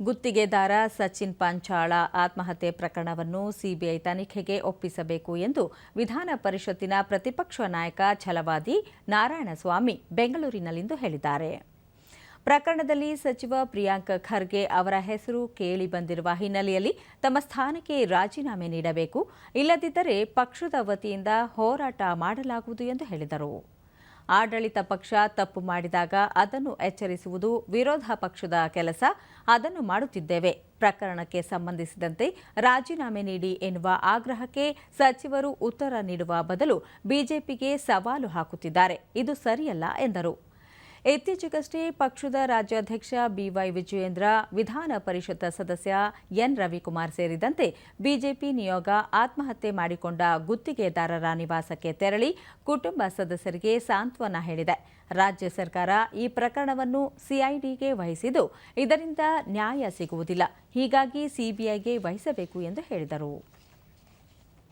ಗುತ್ತಿಗೆದಾರ ಸಚಿನ್ ಪಾಂಚಾಳ ಆತ್ಮಹತ್ಯೆ ಪ್ರಕರಣವನ್ನು ಸಿಬಿಐ ತನಿಖೆಗೆ ಒಪ್ಪಿಸಬೇಕು ಎಂದು ವಿಧಾನ ಪರಿಷತ್ತಿನ ಪ್ರತಿಪಕ್ಷ ನಾಯಕ ಛಲವಾದಿ ನಾರಾಯಣಸ್ವಾಮಿ ಬೆಂಗಳೂರಿನಲ್ಲಿಂದು ಹೇಳಿದ್ದಾರೆ. ಪ್ರಕರಣದಲ್ಲಿ ಸಚಿವ ಪ್ರಿಯಾಂಕ್ ಖರ್ಗೆ ಅವರ ಹೆಸರು ಕೇಳಿ ಬಂದಿರುವ ಹಿನ್ನೆಲೆಯಲ್ಲಿ ತಮ್ಮ ಸ್ಥಾನಕ್ಕೆ ರಾಜೀನಾಮೆ ನೀಡಬೇಕು, ಇಲ್ಲದಿದ್ದರೆ ಪಕ್ಷದ ವತಿಯಿಂದ ಹೋರಾಟ ಮಾಡಲಾಗುವುದು ಎಂದು ಹೇಳಿದರು. ಆಡಳಿತ ಪಕ್ಷ ತಪ್ಪು ಮಾಡಿದಾಗ ಅದನ್ನು ಎಚ್ಚರಿಸುವುದು ವಿರೋಧ ಪಕ್ಷದ ಕೆಲಸ. ಅದನ್ನು ಮಾಡುತ್ತಿದ್ದೇವೆ. ಪ್ರಕರಣಕ್ಕೆ ಸಂಬಂಧಿಸಿದಂತೆ ರಾಜೀನಾಮೆ ನೀಡಿ ಎನ್ನುವ ಆಗ್ರಹಕ್ಕೆ ಸಚಿವರು ಉತ್ತರ ನೀಡುವ ಬದಲು ಬಿಜೆಪಿಗೆ ಸವಾಲು ಹಾಕುತ್ತಿದ್ದಾರೆ. ಇದು ಸರಿಯಲ್ಲ, ಎಂದರು. ಇತ್ತೀಚೆಗಷ್ಟೇ ಪಕ್ಷದ ರಾಜ್ಯಾಧ್ಯಕ್ಷ ಬಿವೈ ವಿಜಯೇಂದ್ರ, ವಿಧಾನ ಪರಿಷತ್ ಸದಸ್ಯ ಎನ್ ರವಿಕುಮಾರ್ ಸೇರಿದಂತೆ ಬಿಜೆಪಿ ನಿಯೋಗ ಆತ್ಮಹತ್ಯೆ ಮಾಡಿಕೊಂಡ ಗುತ್ತಿಗೆದಾರರ ನಿವಾಸಕ್ಕೆ ತೆರಳಿ ಕುಟುಂಬ ಸದಸ್ಯರಿಗೆ ಸಾಂತ್ವನ ಹೇಳಿದೆ. ರಾಜ್ಯ ಸರ್ಕಾರ ಈ ಪ್ರಕರಣವನ್ನು ಸಿಐಡಿಗೆ ವಹಿಸಿದ್ದು ಇದರಿಂದ ನ್ಯಾಯ ಸಿಗುವುದಿಲ್ಲ. ಹೀಗಾಗಿ ಸಿಬಿಐಗೆ ವಹಿಸಬೇಕು ಎಂದು ಹೇಳಿದರು.